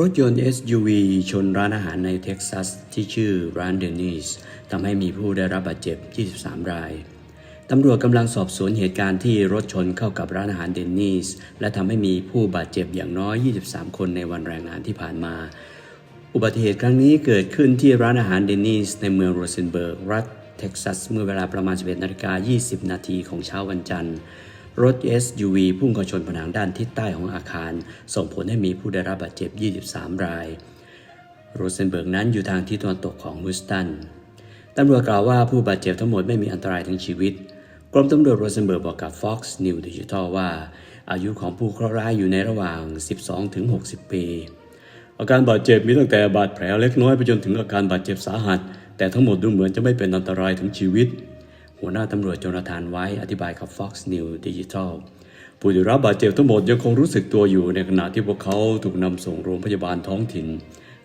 รถยนต์ SUV ชนร้านอาหารในเท็กซัสที่ชื่อร้านเดนิสทำให้มีผู้ได้รับบาดเจ็บ 23 ราย ตำรวจกำลังสอบสวนเหตุการณ์ที่รถชนเข้ากับร้านอาหารเดนิสและทำให้มีผู้บาดเจ็บอย่างน้อย 23 คนในวันแรงงานที่ผ่านมา อุบัติเหตุครั้งนี้เกิดขึ้นที่ร้านอาหารเดนิสในเมืองโรเซนเบิร์ก รัฐเท็กซัส เมื่อเวลาประมาณ 11นาฬิกา20 นาทีของเช้าวันจันทร์ รถ SUV พุ่งเข้าชนผนังด้านทิศใต้ของอาคาร ส่งผลให้มีผู้ได้รับบาดเจ็บ 23 ราย โรเซนเบิร์กนั้นอยู่ทางทิศตะวันตกของฮุสตันตำรวจกล่าวว่าผู้บาดเจ็บทั้งหมดไม่มีอันตรายทั้งชีวิต กรมตำรวจโรเซนเบิร์กบอกกับ Fox News Digital ว่า อายุของผู้เคราะห์ร้ายอยู่ในระหว่าง 12ถึง60 ปี อาการบาดเจ็บมีตั้งแต่บาดแผลเล็กน้อยไปจนถึงอาการบาดเจ็บสาหัส แต่ทั้งหมดดูเหมือนจะไม่เป็นอันตรายถึงชีวิต หัวหน้าตำรวจโจนาธานไว้อธิบายกับ Fox News Digital ผู้ได้รับบาดเจ็บทั้งหมดยังคงรู้สึกตัวอยู่ในขณะที่พวกเขาถูกนำส่งโรงพยาบาลท้องถิ่น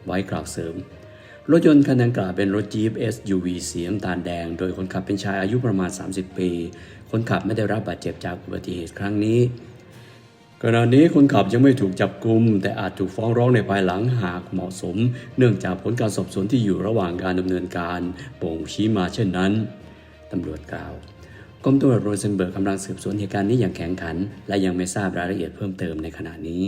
ไว้กล่าวเสริม รถยนต์คันดังกล่าวเป็นรถจี๊ป SUV สีน้ำตาลแดง โดยคนขับเป็นชายอายุประมาณ 30 ปี คนขับไม่ได้รับบาดเจ็บจากอุบัติเหตุครั้งนี้ขณะนี้คนขับยังไม่ถูกจับกุม แต่อาจถูกฟ้องร้องในภายหลังหากเหมาะสม เนื่องจากผลการสอบสวนที่อยู่ระหว่างการดำเนินการบ่งชี้มาเช่นนั้น ตำรวจกล่าวกรมตำรวจโรเซนเบิร์กกำลังสืบสวนเหตุการณ์นี้อย่างแข็งขัน และยังไม่ทราบรายละเอียดเพิ่มเติมในขณะนี้